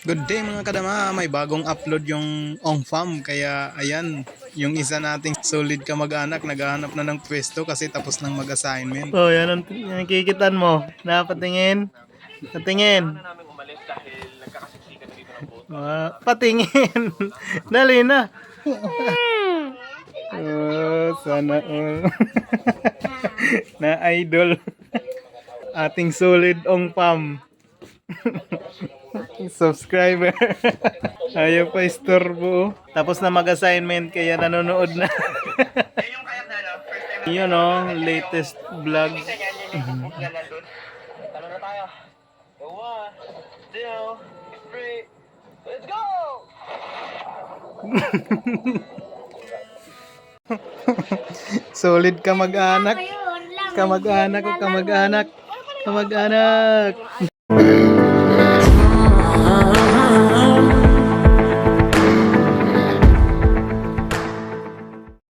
Good day mga kadama, may bagong upload yung Ong Fam kaya ayan, yung isa nating solid kamag-anak naghahanap na ng pwesto kasi tapos nang mag-assignment. Oh, yan ang yan ang kikitan mo. Napatingin. Patingin. Ah, patingin. Dali na. oh, sana all. na idol. Ating solid ong pam. Subscriber. Ayaw pa istorbo. Tapos na mag-assignment kaya nanonood na. Yun oh, latest vlog. Talo na tayo. One, two, three, let's go! Solid kamag-anak. Kamag-anak o kamag-anak. Kamag-anak.